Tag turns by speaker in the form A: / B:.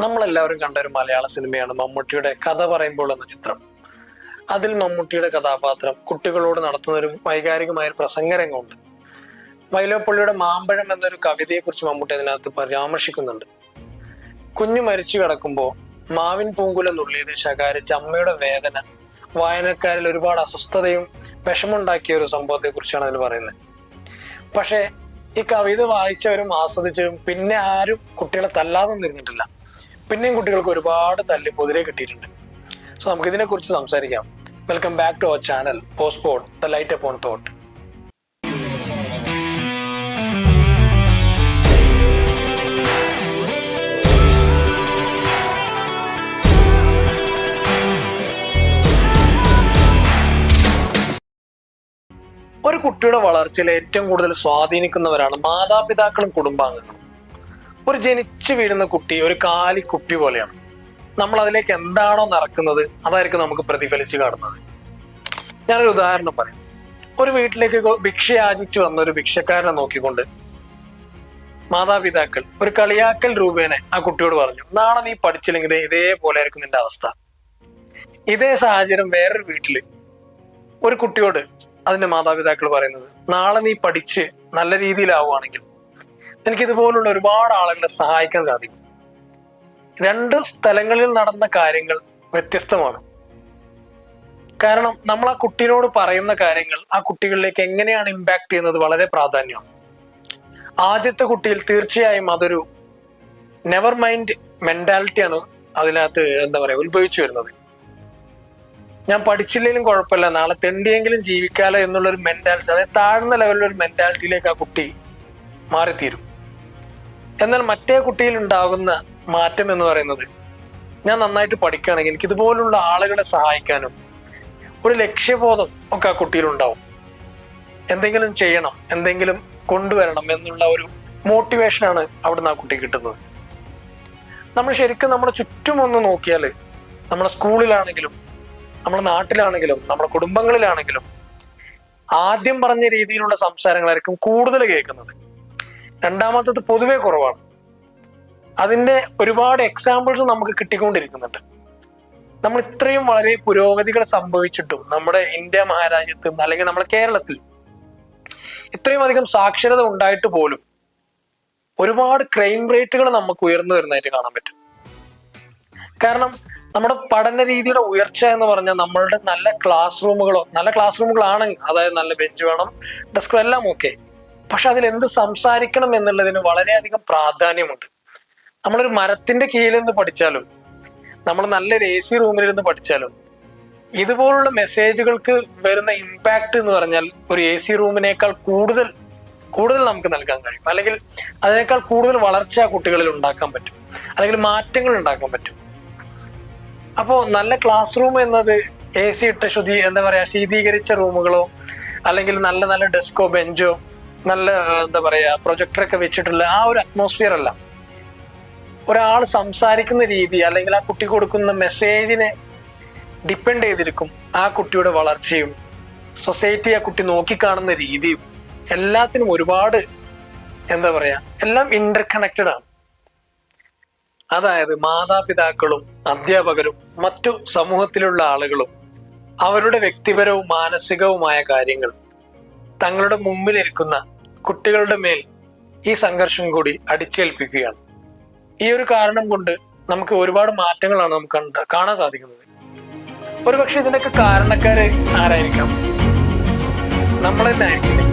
A: നമ്മളെല്ലാവരും കണ്ട ഒരു മലയാള സിനിമയാണ് മമ്മൂട്ടിയുടെ കഥ പറയുമ്പോൾ എന്ന ചിത്രം. അതിൽ മമ്മൂട്ടിയുടെ കഥാപാത്രം കുട്ടികളോട് നടത്തുന്ന ഒരു വൈകാരികമായ ഒരു പ്രസംഗരംഗമുണ്ട്. വൈലോപ്പള്ളിയുടെ മാമ്പഴം എന്നൊരു കവിതയെക്കുറിച്ച് മമ്മൂട്ടി അതിനകത്ത് പരാമർശിക്കുന്നുണ്ട്. കുഞ്ഞു മരിച്ചു കിടക്കുമ്പോൾ മാവിൻ പൂങ്കുല നുള്ളിയത് ശകാരിച്ച അമ്മയുടെ വേദന വായനക്കാരിൽ ഒരുപാട് അസ്വസ്ഥതയും വിഷമുണ്ടാക്കിയ ഒരു സംഭവത്തെ കുറിച്ചാണ് അതിൽ പറയുന്നത്. പക്ഷേ ഈ കവിത വായിച്ചവരും ആസ്വദിച്ചവരും പിന്നെ ആരും കുട്ടികളെ തല്ലാതെ നിന്നിട്ടില്ല പിന്നെയും കുട്ടികൾക്ക് ഒരുപാട് തല്ലി പൊതിരെ കിട്ടിയിട്ടുണ്ട്. സോ നമുക്ക് ഇതിനെ കുറിച്ച് സംസാരിക്കാം. Welcome back to our channel postport the light upon thought ഒരു കുട്ടിയുടെ വളർച്ചയിൽ ഏറ്റവും കൂടുതൽ സ്വാധീനിക്കുന്നവരാണ് മാതാപിതാക്കളും കുടുംബാംഗങ്ങളും. ഒരു ജനിച്ചു വീഴുന്ന കുട്ടി ഒരു കാലി കുപ്പി പോലെയാണ്. നമ്മൾ അതിലേക്ക് എന്താണോ നടക്കുന്നത് അതായിരിക്കും നമുക്ക് പ്രതിഫലിച്ച് കാണുന്നത്. ഞാനൊരു ഉദാഹരണം പറയാം. ഒരു വീട്ടിലേക്ക് ഭിക്ഷ യാചിച്ചു വന്ന ഒരു ഭിക്ഷക്കാരനെ നോക്കിക്കൊണ്ട് മാതാപിതാക്കൾ ഒരു കളിയാക്കൽ രൂപേനെ ആ കുട്ടിയോട് പറഞ്ഞു നാളെ നീ പഠിച്ചില്ലെങ്കിൽ ഇതേപോലെ ആയിരിക്കും നിന്റെ അവസ്ഥ. ഇതേ സാഹചര്യം വേറൊരു വീട്ടിൽ ഒരു കുട്ടിയോട് അതിന്റെ മാതാപിതാക്കൾ പറയുന്നത് നാളെ നീ പഠിച്ച് നല്ല രീതിയിലാവുകയാണെങ്കിൽ എനിക്ക് ഇതുപോലുള്ള ഒരുപാട് ആളുകളെ സഹായിക്കാൻ സാധിക്കും. രണ്ട് സ്ഥലങ്ങളിൽ നടന്ന കാര്യങ്ങൾ വ്യത്യസ്തമാണ്. കാരണം നമ്മൾ ആ കുട്ടീനോട് പറയുന്ന കാര്യങ്ങൾ ആ കുട്ടികളിലേക്ക് എങ്ങനെയാണ് ഇമ്പാക്ട് ചെയ്യുന്നത് വളരെ പ്രാധാന്യമാണ്. ആദ്യത്തെ കുട്ടിയിൽ തീർച്ചയായും അതൊരു നെവർ മൈൻഡ് മെന്റാലിറ്റിയാണ് അതിനകത്ത് എന്താ പറയാ ഉത്ഭവിച്ചു വരുന്നത്. ഞാൻ പഠിച്ചില്ലെങ്കിലും കുഴപ്പമില്ല. നാളെ തെണ്ടിയെങ്കിലും ജീവിക്കാലോ എന്നുള്ള ഒരു മെന്റാലിറ്റി അതായത് താഴ്ന്ന ലെവലിലൊരു മെന്റാലിറ്റിയിലേക്ക് ആ കുട്ടി മാറിത്തീരും. എന്നാൽ മറ്റേ കുട്ടിയിൽ ഉണ്ടാകുന്ന മാറ്റം എന്ന് പറയുന്നത് ഞാൻ നന്നായിട്ട് പഠിക്കുകയാണെങ്കിൽ എനിക്ക് ഇതുപോലുള്ള ആളുകളെ സഹായിക്കാനും ഒരു ലക്ഷ്യബോധം ഒക്കെ ആ കുട്ടിയിൽ ഉണ്ടാവും. എന്തെങ്കിലും ചെയ്യണം എന്തെങ്കിലും കൊണ്ടുവരണം എന്നുള്ള ഒരു മോട്ടിവേഷനാണ് അവിടുന്ന് ആ കുട്ടി കിട്ടുന്നത്. നമ്മൾ ശരിക്കും നമ്മുടെ ചുറ്റും ഒന്ന് നോക്കിയാൽ നമ്മുടെ സ്കൂളിലാണെങ്കിലും നമ്മുടെ നാട്ടിലാണെങ്കിലും നമ്മുടെ കുടുംബങ്ങളിലാണെങ്കിലും ആദ്യം പറഞ്ഞ രീതിയിലുള്ള സംസാരങ്ങളായിരിക്കും കൂടുതൽ കേൾക്കുന്നത്. രണ്ടാമത്തത് പൊതുവെ കുറവാണ്. അതിന്റെ ഒരുപാട് എക്സാമ്പിൾസ് നമുക്ക് കിട്ടിക്കൊണ്ടിരിക്കുന്നുണ്ട്. നമ്മൾ ഇത്രയും വളരെ പുരോഗതികൾ സംഭവിച്ചിട്ടും നമ്മുടെ ഇന്ത്യ മഹാരാജ്യത്ത് അല്ലെങ്കിൽ നമ്മുടെ കേരളത്തിൽ ഇത്രയും അധികം സാക്ഷരത ഉണ്ടായിട്ട് പോലും ഒരുപാട് ക്രൈം റേറ്റുകൾ നമുക്ക് ഉയർന്നു വരുന്നതായിട്ട് കാണാൻ പറ്റും. കാരണം നമ്മുടെ പഠന രീതിയുടെ ഉയർച്ച എന്ന് പറഞ്ഞാൽ നമ്മളുടെ നല്ല ക്ലാസ് റൂമുകളോ നല്ല ക്ലാസ് റൂമുകളാണ് അതായത് നല്ല ബെഞ്ച് വേണം ഡെസ്ക് എല്ലാം ഓക്കെ പക്ഷെ അതിൽ എന്ത് സംസാരിക്കണം എന്നുള്ളതിന് വളരെയധികം പ്രാധാന്യമുണ്ട്. നമ്മളൊരു മരത്തിന്റെ കീഴിൽ നിന്ന് പഠിച്ചാലും നമ്മൾ നല്ലൊരു എ സി റൂമിലിരുന്ന് പഠിച്ചാലും ഇതുപോലുള്ള മെസ്സേജുകൾക്ക് വരുന്ന ഇമ്പാക്ട് എന്ന് പറഞ്ഞാൽ ഒരു എ സി റൂമിനേക്കാൾ കൂടുതൽ കൂടുതൽ നമുക്ക് നൽകാൻ കഴിയും. അല്ലെങ്കിൽ അതിനേക്കാൾ കൂടുതൽ വളർച്ച കുട്ടികളിൽ ഉണ്ടാക്കാൻ പറ്റും. അല്ലെങ്കിൽ മാറ്റങ്ങൾ ഉണ്ടാക്കാൻ പറ്റും. അപ്പോ നല്ല ക്ലാസ് റൂം എന്നത് എ സി ഇട്ട ശുദ്ധി എന്താ പറയാ ശീതീകരിച്ച റൂമുകളോ അല്ലെങ്കിൽ നല്ല നല്ല ഡെസ്കോ ബെഞ്ചോ നല്ല എന്താ പറയാ പ്രൊജക്ടർ ഒക്കെ വെച്ചിട്ടുള്ള ആ ഒരു അറ്റ്മോസ്ഫിയർ അല്ല. ഒരാൾ സംസാരിക്കുന്ന രീതി അല്ലെങ്കിൽ ആ കുട്ടി കൊടുക്കുന്ന മെസ്സേജിനെ ഡിപ്പെൻഡ് ചെയ്തിരിക്കും ആ കുട്ടിയുടെ വളർച്ചയും സൊസൈറ്റി ആ കുട്ടി നോക്കിക്കാണുന്ന രീതിയും. എല്ലാത്തിനും ഒരുപാട് എന്താ പറയാ എല്ലാം ഇന്റർ കണക്റ്റഡ് ആണ്. അതായത് മാതാപിതാക്കളും അധ്യാപകരും മറ്റു സമൂഹത്തിലുള്ള ആളുകളും അവരുടെ വ്യക്തിപരവും മാനസികവുമായ കാര്യങ്ങൾ തങ്ങളുടെ മുമ്പിലിരിക്കുന്ന കുട്ടികളുടെ മേൽ ഈ സംഘർഷം കൂടി അടിച്ചേൽപ്പിക്കുകയാണ്. ഈ ഒരു കാരണം കൊണ്ട് നമുക്ക് ഒരുപാട് മാറ്റങ്ങളാണ് നമുക്ക് കാണാൻ സാധിക്കുന്നത്. ഒരുപക്ഷെ ഇതിനൊക്കെ കാരണക്കാര് ആരായിരിക്കാം? നമ്മൾ തന്നെ ആയിരിക്കില്ലേ